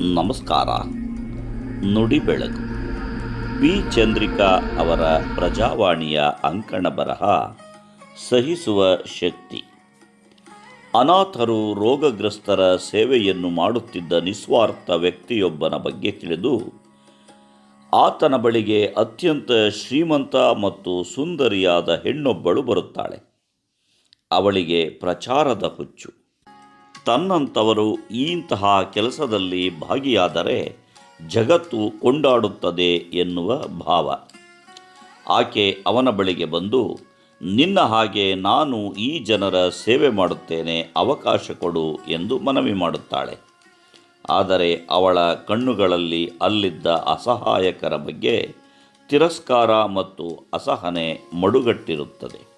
ನಮಸ್ಕಾರ. ನುಡಿ ಬೆಳಕು. ಪಿ. ಚಂದ್ರಿಕಾ ಅವರ ಪ್ರಜಾವಾಣಿಯ ಅಂಕಣ ಬರಹ ಸಹಿಸುವ ಶಕ್ತಿ. ಅನಾಥರು ರೋಗಗ್ರಸ್ತರ ಸೇವೆಯನ್ನು ಮಾಡುತ್ತಿದ್ದ ನಿಸ್ವಾರ್ಥ ವ್ಯಕ್ತಿಯೊಬ್ಬನ ಬಗ್ಗೆ ತಿಳಿದು, ಆತನ ಬಳಿಗೆ ಅತ್ಯಂತ ಶ್ರೀಮಂತ ಮತ್ತು ಸುಂದರಿಯಾದ ಹೆಣ್ಣೊಬ್ಬಳು ಬರುತ್ತಾಳೆ. ಅವಳಿಗೆ ಪ್ರಚಾರದ ಹುಚ್ಚು. ತನ್ನಂಥವರು ಇಂತಹ ಕೆಲಸದಲ್ಲಿ ಭಾಗಿಯಾದರೆ ಜಗತ್ತು ಕೊಂಡಾಡುತ್ತದೆ ಎನ್ನುವ ಭಾವ. ಆಕೆ ಅವನ ಬಳಿಗೆ ಬಂದು, ನಿನ್ನ ಹಾಗೆ ನಾನು ಈ ಜನರ ಸೇವೆ ಮಾಡುತ್ತೇನೆ, ಅವಕಾಶ ಕೊಡು ಎಂದು ಮನವಿ ಮಾಡುತ್ತಾಳೆ. ಆದರೆ ಅವಳ ಕಣ್ಣುಗಳಲ್ಲಿ ಅಲ್ಲಿದ್ದ ಅಸಹಾಯಕರ ಬಗ್ಗೆ ತಿರಸ್ಕಾರ ಮತ್ತು ಅಸಹನೆ ಮಡುಗಟ್ಟಿರುತ್ತದೆ.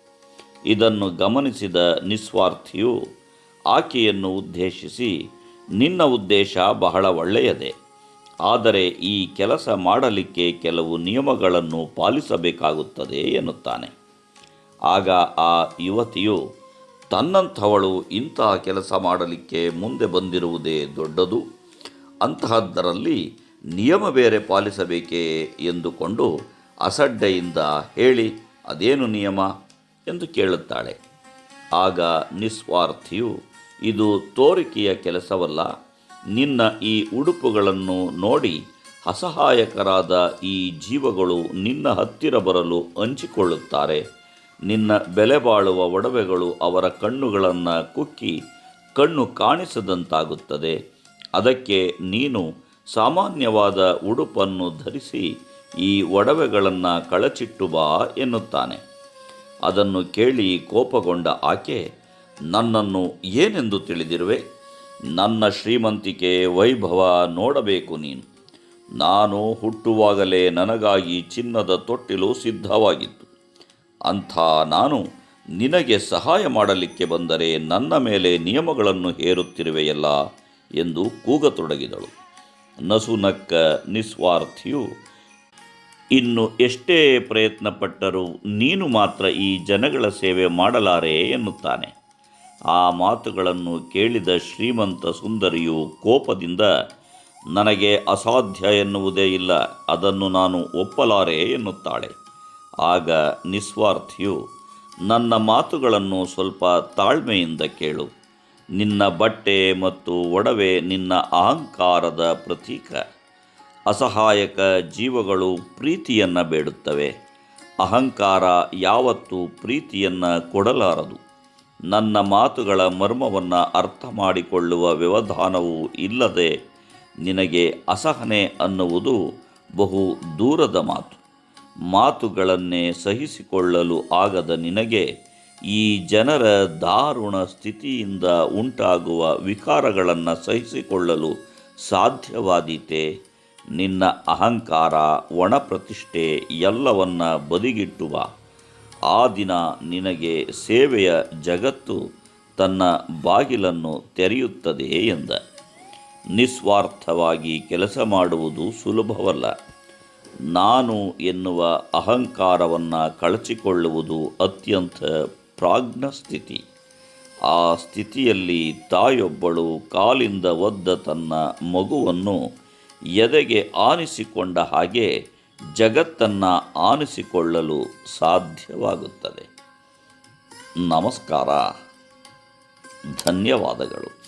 ಇದನ್ನು ಗಮನಿಸಿದ ನಿಸ್ವಾರ್ಥಿಯು ಆಕೆಯನ್ನು ಉದ್ದೇಶಿಸಿ, ನಿನ್ನ ಉದ್ದೇಶ ಬಹಳ ಒಳ್ಳೆಯದೇ. ಆದರೆ ಈ ಕೆಲಸ ಮಾಡಲಿಕ್ಕೆ ಕೆಲವು ನಿಯಮಗಳನ್ನು ಪಾಲಿಸಬೇಕಾಗುತ್ತದೆ ಎನ್ನುತ್ತಾನೆ. ಆಗ ಆ ಯುವತಿಯು, ತನ್ನಂಥವಳು ಇಂತಹ ಕೆಲಸ ಮಾಡಲಿಕ್ಕೆ ಮುಂದೆ ಬಂದಿರುವುದೇ ದೊಡ್ಡದು. ಅಂತಹದ್ದರಲ್ಲಿ ನಿಯಮ ಬೇರೆ ಪಾಲಿಸಬೇಕೇ ಎಂದುಕೊಂಡು ಅಸಡ್ಡೆಯಿಂದ ಹೇಳಿ, ಅದೇನು ನಿಯಮ? ಎಂದು ಕೇಳುತ್ತಾಳೆ. ಆಗ ನಿಸ್ವಾರ್ಥಿಯು ಇದು ತೋರಿಕೆಯ ಕೆಲಸವಲ್ಲ. ನಿನ್ನ ಈ ಉಡುಪುಗಳನ್ನು ನೋಡಿ ಅಸಹಾಯಕರಾದ ಈ ಜೀವಗಳು ನಿನ್ನ ಹತ್ತಿರ ಬರಲು ಹಂಚಿಕೊಳ್ಳುತ್ತಾರೆ. ನಿನ್ನ ಬೆಲೆ ಬಾಳುವ ಒಡವೆಗಳು ಅವರ ಕಣ್ಣುಗಳನ್ನು ಕುಕ್ಕಿ ಕಣ್ಣು ಕಾಣಿಸದಂತಾಗುತ್ತದೆ. ಅದಕ್ಕೆ ನೀನು ಸಾಮಾನ್ಯವಾದ ಉಡುಪನ್ನು ಧರಿಸಿ ಈ ಒಡವೆಗಳನ್ನು ಕಳಚಿಟ್ಟು ಬಾ ಎನ್ನುತ್ತಾನೆ. ಅದನ್ನು ಕೇಳಿ ಕೋಪಗೊಂಡ ಆಕೆ ನನ್ನನ್ನು ಏನೆಂದು ತಿಳಿದಿರುವೆ? ನನ್ನ ಶ್ರೀಮಂತಿಕೆ ವೈಭವ ನೋಡಬೇಕು ನೀನು. ನಾನು ಹುಟ್ಟುವಾಗಲೇ ನನಗಾಗಿ ಚಿನ್ನದ ತೊಟ್ಟಿಲು ಸಿದ್ಧವಾಗಿತ್ತು. ಅಂಥ ನಾನು ನಿನಗೆ ಸಹಾಯ ಮಾಡಲಿಕ್ಕೆ ಬಂದರೆ ನನ್ನ ಮೇಲೆ ನಿಯಮಗಳನ್ನು ಹೇರುತ್ತಿರುವೆಯಲ್ಲ ಎಂದು ಕೂಗತೊಡಗಿದಳು. ನಸುನಕ್ಕ ನಿಸ್ವಾರ್ಥಿಯು, ಇನ್ನು ಎಷ್ಟೇ ಪ್ರಯತ್ನಪಟ್ಟರೂ ನೀನು ಮಾತ್ರ ಈ ಜನಗಳ ಸೇವೆ ಮಾಡಲಾರೆ ಎನ್ನುತ್ತಾನೆ. ಆ ಮಾತುಗಳನ್ನು ಕೇಳಿದ ಶ್ರೀಮಂತ ಸುಂದರಿಯು ಕೋಪದಿಂದ, ನನಗೆ ಅಸಾಧ್ಯ ಎನ್ನುವುದೇ ಇಲ್ಲ, ಅದನ್ನು ನಾನು ಒಪ್ಪಲಾರೆ ಎನ್ನುತ್ತಾಳೆ. ಆಗ ನಿಸ್ವಾರ್ಥಿಯು, ನನ್ನ ಮಾತುಗಳನ್ನು ಸ್ವಲ್ಪ ತಾಳ್ಮೆಯಿಂದ ಕೇಳು. ನಿನ್ನ ಬಟ್ಟೆ ಮತ್ತು ಒಡವೆ ನಿನ್ನ ಅಹಂಕಾರದ ಪ್ರತೀಕ. ಅಸಹಾಯಕ ಜೀವಗಳು ಪ್ರೀತಿಯನ್ನು ಬೇಡುತ್ತವೆ. ಅಹಂಕಾರ ಯಾವತ್ತೂ ಪ್ರೀತಿಯನ್ನು ಕೊಡಲಾರದು. ನನ್ನ ಮಾತುಗಳ ಮರ್ಮವನ್ನು ಅರ್ಥ ಮಾಡಿಕೊಳ್ಳುವ ವ್ಯವಧಾನವು ಇಲ್ಲದೆ ನಿನಗೆ ಅಸಹನೆ ಅನ್ನುವುದು ಬಹು ದೂರದ ಮಾತು. ಮಾತುಗಳನ್ನೇ ಸಹಿಸಿಕೊಳ್ಳಲು ಆಗದ ನಿನಗೆ ಈ ಜನರ ದಾರುಣ ಸ್ಥಿತಿಯಿಂದ ಉಂಟಾಗುವ ವಿಕಾರಗಳನ್ನು ಸಹಿಸಿಕೊಳ್ಳಲು ಸಾಧ್ಯವಾದೀತೆ. ನಿನ್ನ ಅಹಂಕಾರ ಒಣಪ್ರತಿಷ್ಠೆ ಎಲ್ಲವನ್ನ ಬದಿಗಿಟ್ಟುವ ಆ ದಿನ ನಿನಗೆ ಸೇವೆಯ ಜಗತ್ತು ತನ್ನ ಬಾಗಿಲನ್ನು ತೆರೆಯುತ್ತದೆ ಎಂದ. ನಿಸ್ವಾರ್ಥವಾಗಿ ಕೆಲಸ ಮಾಡುವುದು ಸುಲಭವಲ್ಲ. ನಾನು ಎನ್ನುವ ಅಹಂಕಾರವನ್ನು ಕಳಚಿಕೊಳ್ಳುವುದು ಅತ್ಯಂತ ಪ್ರಾಜ್ಞ ಸ್ಥಿತಿ. ಆ ಸ್ಥಿತಿಯಲ್ಲಿ ತಾಯೊಬ್ಬಳು ಕಾಲಿಂದ ಒದ್ದ ತನ್ನ ಮಗುವನ್ನು ಎದೆಗೆ ಆನಿಸಿಕೊಂಡ ಹಾಗೆ ಜಗತ್ತನ್ನು ಆನಿಸಿಕೊಳ್ಳಲು ಸಾಧ್ಯವಾಗುತ್ತದೆ. ನಮಸ್ಕಾರ. ಧನ್ಯವಾದಗಳು.